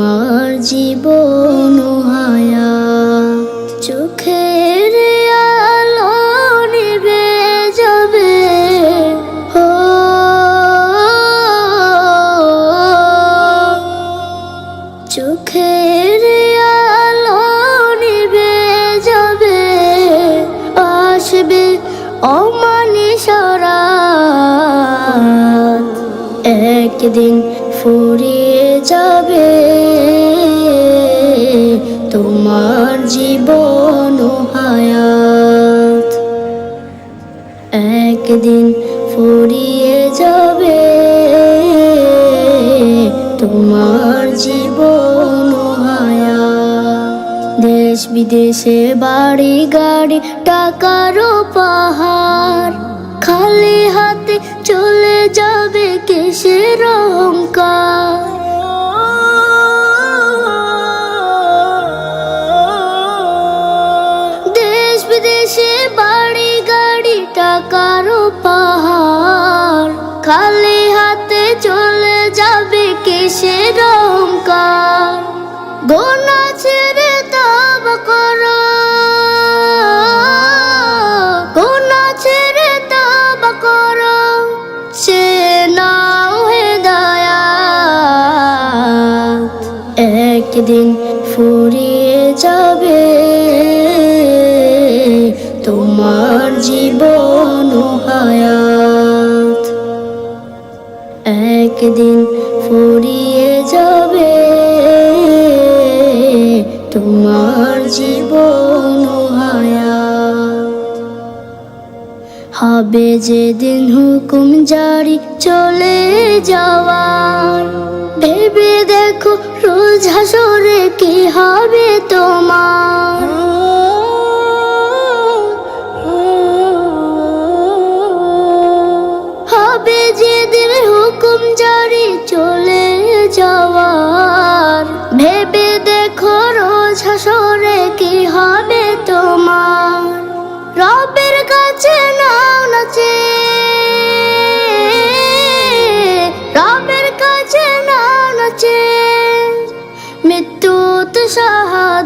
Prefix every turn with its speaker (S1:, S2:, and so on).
S1: তোমার জীবন ও হায়াত চোখের আলো নিভে যাবে। হো। চোখের আলো নিভে যাবে। আসবে অমানিসরাত একদিন ফুরিয়ে যাবে। জীবন হায়াত। একদিন ফুরিয়ে যাবে তোমার জীবন দেশ বিদেশে বাড়ি গাড়ি টাকারও পাহাড় খালি হাতে চলে যাবে কিসের খালি হাতে চলে যাবে কিসের অহংকার? গোনা ছেড়ে তব করো। গোনা ছেড়ে তব করো। সে নাও হেদায়াত একদিন ফুরিয়ে যাবে তোমার জীবন ও হায়াত। একদিন ফুরিয়ে যাবে তোমার জীবন হবে যেদিন হুকুম জারি চলে যাওয়ার। ভেবে দেখো রোজ হাসরে কি হবে তোমার